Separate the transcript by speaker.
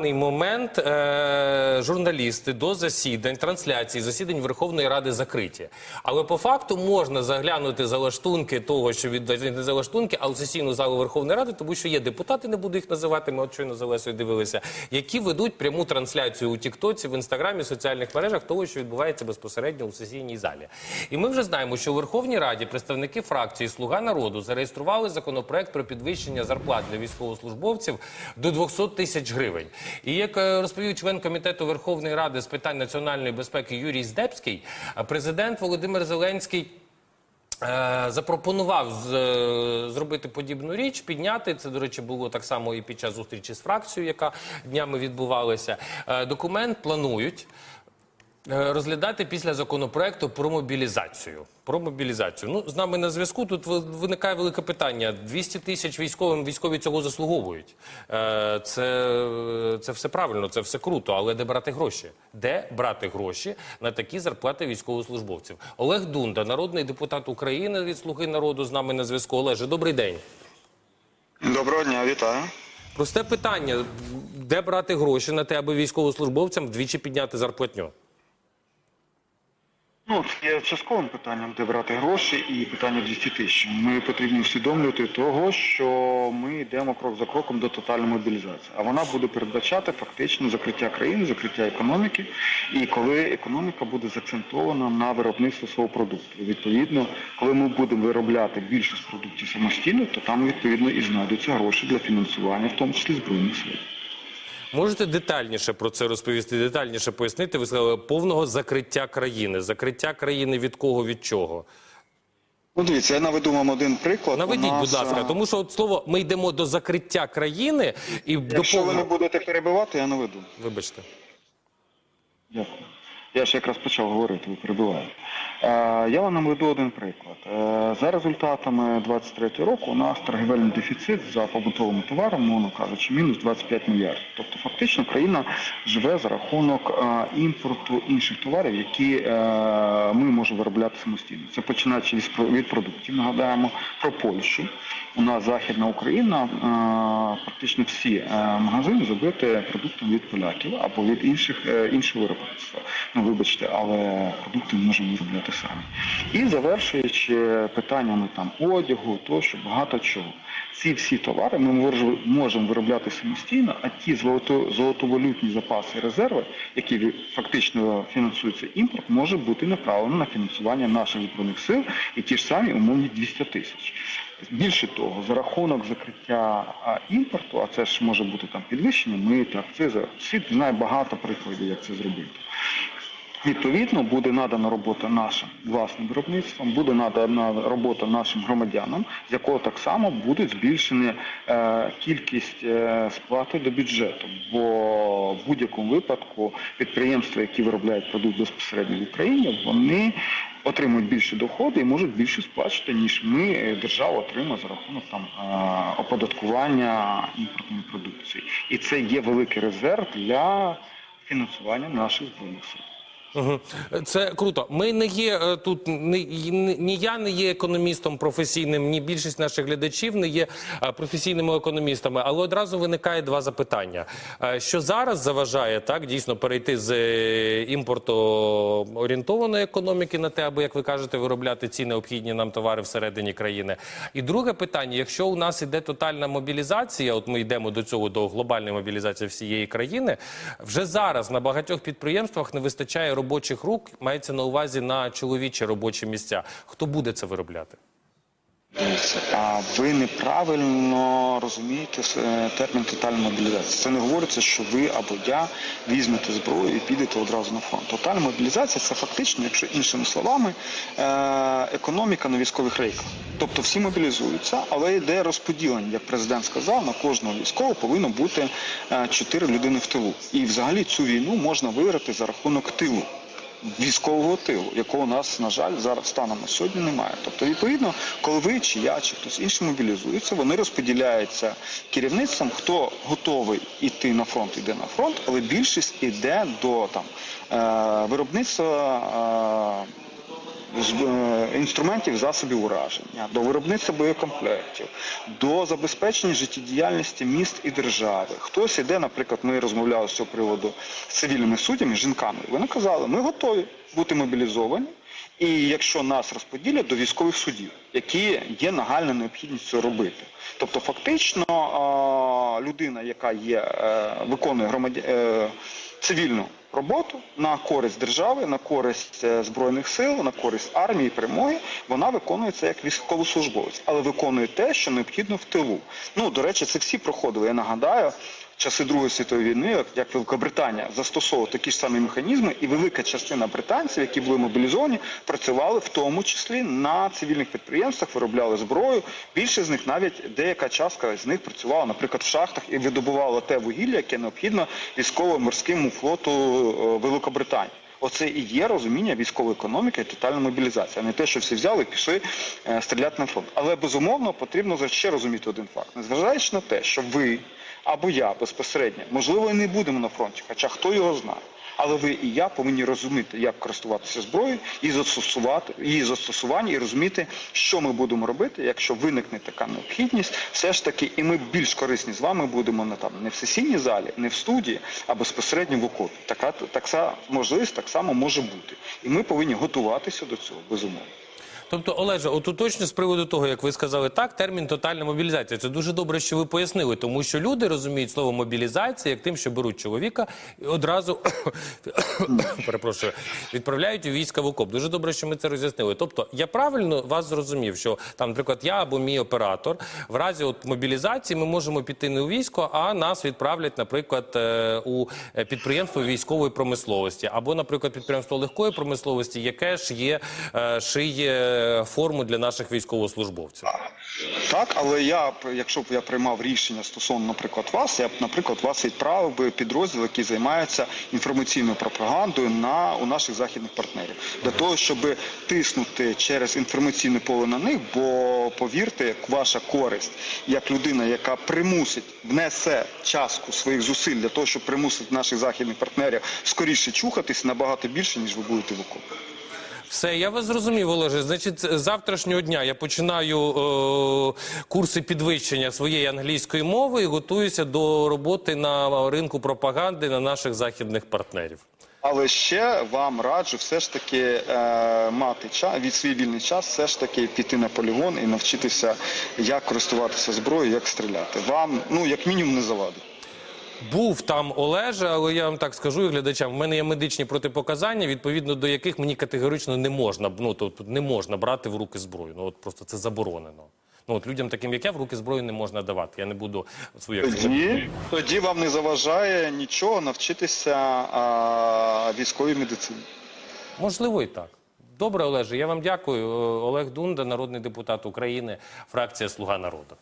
Speaker 1: даний момент е, журналісти до засідань, трансляцій, засідань Верховної Ради закриті. Але по факту можна заглянути за лаштунки того, що від не за лаштунки, а у сесійну залу Верховної Ради, тому що є депутати, не буду їх називати. Ми от щойно за Лесою дивилися, які ведуть пряму трансляцію у Тіктоці, в інстаграмі, в соціальних мережах того, що відбувається безпосередньо у сесійній залі. І ми вже знаємо, що у Верховній Раді представники фракції Слуга народу зареєстрували законопроект про підвищення зарплат для військовослужбовців до 200 тисяч гривень. І як е, розповів член комітету Верховної Ради з питань національної безпеки Юрій Здебський, е, президент Володимир Зеленський. е, Запропонував зробити подібну річ, підняти це. До речі, було так само і під час зустрічі з фракцією, яка днями відбувалася. Документ планують розглядати після законопроекту про мобілізацію. Про мобілізацію. Ну, з нами на зв'язку тут виникає велике питання. 200 тисяч військовим військові цього заслуговують. Е, Це, це все правильно, це все круто. Але де брати гроші? Де брати гроші на такі зарплати військовослужбовців? Олег Дунда, народний депутат України від Слуги народу, з нами на зв'язку. Олеже, добрий день.
Speaker 2: Доброго дня, вітаю.
Speaker 1: Просте питання: де брати гроші на те, аби військовослужбовцям вдвічі підняти зарплатню?
Speaker 2: Ну, це є частковим питанням, де брати гроші, і питання 200 тисяч. Ми потрібно усвідомлювати того, що ми йдемо крок за кроком до тотальної мобілізації. А вона буде передбачати фактично закриття країни, закриття економіки. І коли економіка буде закцентована на виробництво свого продукту. Відповідно, коли ми будемо виробляти більшість продуктів самостійно, то там відповідно і знайдуться гроші для фінансування, в тому числі збройних сил.
Speaker 1: Можете детальніше про це розповісти, детальніше пояснити? Ви сказали повного закриття країни. Закриття країни від кого, від чого?
Speaker 2: Ну, дивіться, я наведу вам один приклад.
Speaker 1: Наведіть,
Speaker 2: нас,
Speaker 1: будь ласка, тому що от слово ми йдемо до закриття країни і до
Speaker 2: Якщо ви не будете перебивати, я наведу.
Speaker 1: Вибачте.
Speaker 2: Дякую. Я ж якраз почав говорити, ви перебиваєте. Е, я вам наведу один приклад. Е, за результатами 23 року у нас торгівельний дефіцит за побутовими товарами, мовно кажучи, мінус 25 мільярдів. Тобто фактично країна живе за рахунок е, імпорту інших товарів, які ми можемо виробляти самостійно. Це починаючи від, продуктів. Нагадаємо про Польщу. У нас Західна Україна, практично всі магазини забиті продуктами від поляків або від інших іншого виробництва. Ну вибачте, але продукти ми можемо виробляти самі. І завершуючи питаннями там одягу, тощо багато чого. Ці всі товари ми можемо, виробляти самостійно, а ті золото, золотовалютні запаси і резерви, які фактично фінансуються імпорт, може бути направлено на фінансування наших збройних сил і ті ж самі умовні 200 тисяч. Більше того, за рахунок закриття імпорту, а це ж може бути там підвищення мита, акцизи, світ знає багато прикладів, як це зробити. Відповідно, буде надана робота нашим власним виробництвом, буде надана робота нашим громадянам, з якого так само буде збільшена е, кількість е, сплати до бюджету. Бо в будь-якому випадку підприємства, які виробляють продукт безпосередньо в Україні, вони отримують більші доходи і можуть більше сплачувати, ніж ми, е, держава, отримує за рахунок там оподаткування імпортної продукції. І це є великий резерв для фінансування наших сил.
Speaker 1: Це круто. Ми не є е, тут ні, я не є економістом професійним, ні більшість наших глядачів не є е, професійними економістами. Але одразу виникає два запитання: Е, що зараз заважає так дійсно перейти з е, імпортоорієнтованої економіки на те, аби як ви кажете, виробляти ці необхідні нам товари всередині країни. І друге питання: якщо у нас іде тотальна мобілізація, от ми йдемо до цього до глобальної мобілізації всієї країни, вже зараз на багатьох підприємствах не вистачає робочих рук, мається на увазі на чоловічі робочі місця. Хто буде це виробляти?
Speaker 2: Дивіться, А ви неправильно розумієте е, термін тотальна мобілізація. Це не говориться, що ви або я візьмете зброю і підете одразу на фронт. Тотальна мобілізація це фактично, якщо іншими словами, е, економіка на військових рейках. Тобто всі мобілізуються, але йде розподілення, як президент сказав, на кожного військового повинно бути е, чотири людини в тилу. І взагалі цю війну можна виграти за рахунок тилу військового тилу, якого у нас, на жаль, зараз станом на сьогодні немає. Тобто, відповідно, коли ви чи я, чи хтось інший мобілізується, вони розподіляються керівництвом, хто готовий йти на фронт, йде на фронт, але більшість іде до там е, виробництва. Е, інструментів засобів ураження, до виробництва боєкомплектів, до забезпечення життєдіяльності міст і держави. Хтось іде, наприклад, ми розмовляли з цього приводу з цивільними суддями, жінками. Вони казали, ми готові бути мобілізовані. І якщо нас розподілять до військових судів, які є нагальна необхідність робити. Тобто, фактично, людина, яка є, е, виконує громадя... е, цивільну роботу на користь держави, на користь е, збройних сил, на користь армії, перемоги, вона виконує це як військовослужбовець, але виконує те, що необхідно в тилу. Ну до речі, це всі проходили. Я нагадаю. Часи Другої світової війни, як- Великобританія застосовувала такі ж самі механізми, і велика частина британців, які були мобілізовані, працювали в тому числі на цивільних підприємствах, виробляли зброю. Більше з них навіть деяка частка з них працювала, наприклад, в шахтах і видобувала те вугілля, яке необхідно військово-морському флоту Великобританії. Оце і є розуміння військової економіки і тотальна мобілізація, а не те, що всі взяли і пішли е, стріляти на фронт. Але безумовно потрібно ще розуміти один факт. Незважаючи на те, що ви або я безпосередньо, можливо, і не будемо на фронті, хоча хто його знає. Але ви і я повинні розуміти, як користуватися зброєю, і застосувати її застосування, і розуміти, що ми будемо робити, якщо виникне така необхідність, все ж таки, і ми більш корисні з вами будемо не там не в сесійній залі, не в студії, а безпосередньо в окопі. Така така можливість так само може бути, і ми повинні готуватися до цього безумовно.
Speaker 1: Тобто, Олеже, от уточню з приводу того, як ви сказали, так, термін тотальна мобілізація. Це дуже добре, що ви пояснили, тому що люди розуміють слово мобілізація як тим, що беруть чоловіка і одразу перепрошую, відправляють у війська в окоп. Дуже добре, що ми це роз'яснили. Тобто, я правильно вас зрозумів, що там, наприклад, я або мій оператор в разі от мобілізації ми можемо піти не у військо, а нас відправлять, наприклад, е, у підприємство військової промисловості, або, наприклад, підприємство легкої промисловості, яке ж є е, шиє форму для наших військовослужбовців.
Speaker 2: Так, але я, якщо б я приймав рішення стосовно, наприклад, вас, я б, наприклад, вас відправив би підрозділ, який займається інформаційною пропагандою на у наших західних партнерів, для того, щоб тиснути через інформаційне поле на них, бо повірте, ваша користь як людина, яка примусить внесе частку своїх зусиль для того, щоб примусити наших західних партнерів скоріше чухатись, набагато більше ніж ви будете в окопі.
Speaker 1: Все, я вас зрозумів, Олеже. Значить, з завтрашнього дня я починаю е, курси підвищення своєї англійської мови і готуюся до роботи на ринку пропаганди на наших західних партнерів.
Speaker 2: Але ще вам раджу все ж таки е, мати час від свій вільний час, все ж таки піти на полігон і навчитися, як користуватися зброєю, як стріляти. Вам ну як мінімум не завадить.
Speaker 1: Був там Олеже, але я вам так скажу і глядачам. В мене є медичні протипоказання, відповідно до яких мені категорично не можна ну тобто не можна брати в руки зброю. Ну от просто це заборонено. Ну от людям, таким як я, в руки зброю не можна давати. Я не буду свою
Speaker 2: Тоді, тоді вам не заважає нічого навчитися а, військовій медицині.
Speaker 1: Можливо, і так. Добре, Олеже, я вам дякую. Е, Олег Дунда, народний депутат України, фракція Слуга народу.